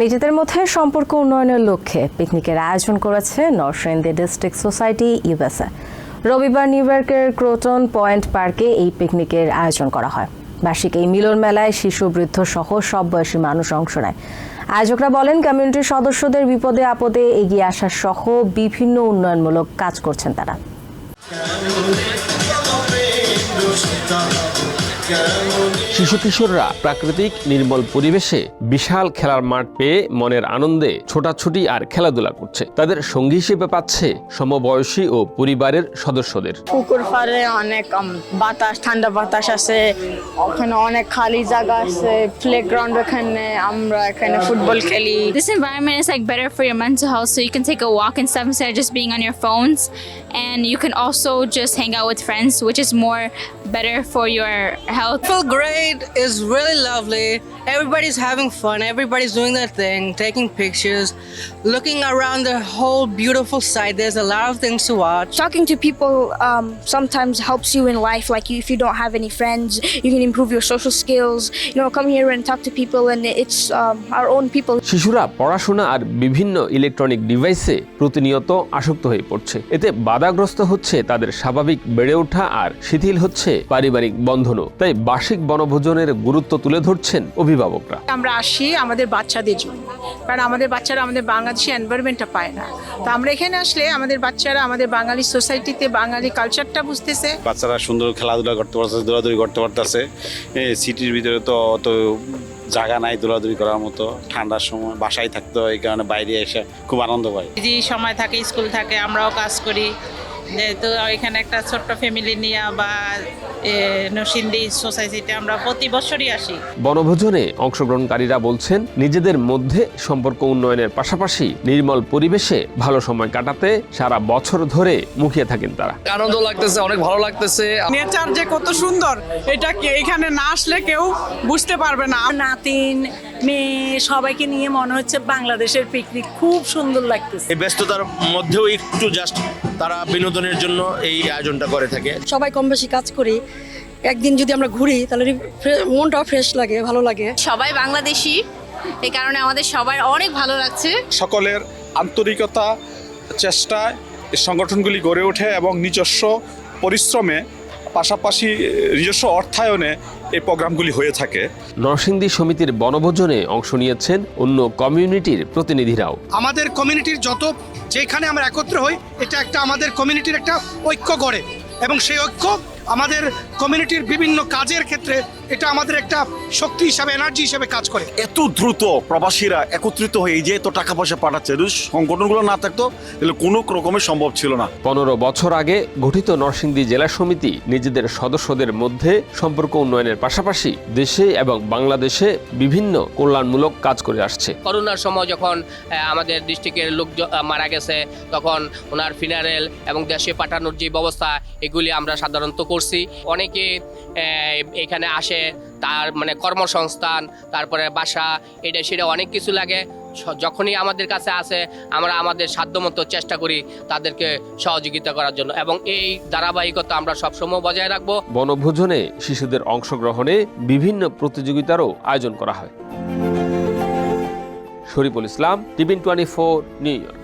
নিজেদের মধ্যে সম্পর্ক উন্নয়নের লক্ষ্যে পিকনিকের আয়োজন করেছে নরসিংদী ডিস্ট্রিক্ট সোসাইটি ইউএসএ। রবিবার নিউ ইয়র্কের ক্রোটন পয়েন্ট পার্কে এই পিকনিকের আয়োজন করা হয়। বার্ষিক এই মিলন মেলায় শিশু, বৃদ্ধ সহ সব বয়সী মানুষ অংশ নেয়। আয়োজকরা বলেন কমিউনিটির সদস্যদের বিপদে আপদে এগিয়ে আসা সহ বিভিন্ন উন্নয়নমূলক কাজ করছেন তারা। শিশু কিশোররা প্রাকৃতিক নির্মল পরিবেশে বিশাল খেলার মাঠ পেয়ে মনের আনন্দে ছোটাছুটি আর খেলাধুলা করছে। তাদের সঙ্গী হিসেবে পাচ্ছে সমবয়সী ও পরিবারের সদস্যদের। পুকুর পাড়ে অনেক বাতাস ঠান্ডা বাতাস আছে। ওখানে অনেক খালি জায়গা আছে। প্লে গ্রাউন্ড ওখানে আমরা এখানে ফুটবল খেলি। This environment is like better for your mental health so you can take a walk in some side just being on your phones and you can also just hang out with friends which is more better for your health feel great It's really lovely. Everybody's having fun. Everybody's doing their thing, taking pictures, looking around the whole beautiful site. There's a lot of things to watch. talking to people um, sometimes helps you in life like if you don't have any friends you can improve your social skills you know come here and talk to people and it's um, our own people শিশুরা পড়াশোনা আর বিভিন্ন electronic ডিভাইসে প্রতিনিয়ত আসক্ত হয়ে পড়ছে এতে বাধাগ্রস্ত হচ্ছে তাদের স্বাভাবিক বেড়ে ওঠা আর শিথিল হচ্ছে পারিবারিক বন্ধনও তাই বার্ষিক বনভোজনের গুরুত্ব তুলে ধরছেন অভিভাবকরা। আমরা আসি আমাদের বাচ্চাদের জন্য কারণ আমাদের বাচ্চারা আমাদের বাংলাদেশি এনভায়রনমেন্টটা পায় না। তো আমরা এখানে আসলে আমাদের বাচ্চারা আমাদের বাঙালি সোসাইটিতে বাঙালি কালচারটা বুঝতেছে। বাচ্চারা সুন্দর খেলাধুলা করতে পারতেছে দৌড়াদৌড়ি করতে পারতেছে। সিটির ভিতরে তো অত জায়গা নাই দৌড়াদৌড়ি করার মতো। ঠান্ডার সময় বাসায় থাকতে হয় এই কারণে বাইরে এসে খুব আনন্দ পায়। যে সময় থাকে স্কুল থাকে আমরাও কাজ করি। যেহেতু এখানে একটা ছোট্ট ফ্যামিলি নিয়ে বা নরসিংদী সোসাইটিতে আমরা প্রতি বছরই আসি। বনভোজনে অংশগ্রহণকারীরা বলছেন নিজেদের মধ্যে সম্পর্ক উন্নয়নের পাশাপাশি নির্মল পরিবেশে ভালো সময় কাটাতে সারা বছর ধরে মুখিয়ে থাকেন তারা। আনন্দ লাগতেছে অনেক ভালো লাগতেছে। নেচার যে কত সুন্দর এটা কে- এখানে না আসলে কেউ বুঝতে পারবে না। নাতিন মেয়ে সবাইকে নিয়ে মনে হচ্ছে বাংলাদেশের পিকনিক খুব সুন্দর লাগতেছে। এই ব্যস্ততার মধ্যেও একটু জাস্ট তারা বিনোদনের জন্য এই আয়োজনটা করে থাকে। সবাই কম বেশি কাজ করি। একদিন যদি আমরা ঘুরি তাহলে মনটাও ফ্রেশ লাগে ভালো লাগে। সবাই বাংলাদেশি এই কারণে আমাদের সবার অনেক ভালো লাগছে। সকলের আন্তরিকতা চেষ্টায় সংগঠনগুলি গড়ে ওঠে এবং নিজস্ব পরিশ্রমে পাশাপাশি নিজস্ব অর্থায়নে এই প্রোগ্রামগুলি হয়ে থাকে। নরসিংদী সমিতির বনভোজনে অংশ নিয়েছেন অন্য কমিউনিটির প্রতিনিধিরাও। আমাদের কমিউনিটির যত যেখানে আমরা একত্র হই এটা একটা আমাদের কমিউনিটির একটা ঐক্য গড়ে এবং সেই ঐক্য আমাদের কমিউনিটির বিভিন্ন কাজের ক্ষেত্রে এটা আমাদের একটা শক্তি হিসাবে এনার্জি হিসাবে কাজ করে। এত দ্রুত প্রবাসীরা একত্রিত হয়ে এই যে এত টাকা পয়সা পাঠাচ্ছে যদি সংগঠনগুলো না থাকতো তাহলে কোনো রকমের সম্ভব ছিল না। পনেরো বছর আগে গঠিত নরসিংদী জেলা সমিতি নিজেদের সদস্যদের মধ্যে সম্পর্ক উন্নয়নের পাশাপাশি দেশে এবং বাংলাদেশে বিভিন্ন কল্যাণমূলক কাজ করে আসছে। করোনার সময় যখন আমাদের ডিস্ট্রিক্টের লোক মারা গেছে তখন ওনার ফিনারেল এবং দেশে পাঠানোর যে ব্যবস্থা এগুলি আমরা সাধারণত করছি। অনেকে এখানে আসে, তার মানে কর্মসংস্থান, তারপরে বাসা, এটা সেটা অনেক কিছু লাগে। যখনই আমাদের কাছে আসে, আমরা আমাদের সাধ্যমতো চেষ্টা করি তাদেরকে সহযোগিতা করার জন্য। এবং এই ধারাবাহিকতা আমরা সবসময় বজায় রাখব। বনভোজনে শিশুদের অংশগ্রহণে বিভিন্ন প্রতিযোগিতারও আয়োজন করা হয়। Shariful Islam TVN twenty four New York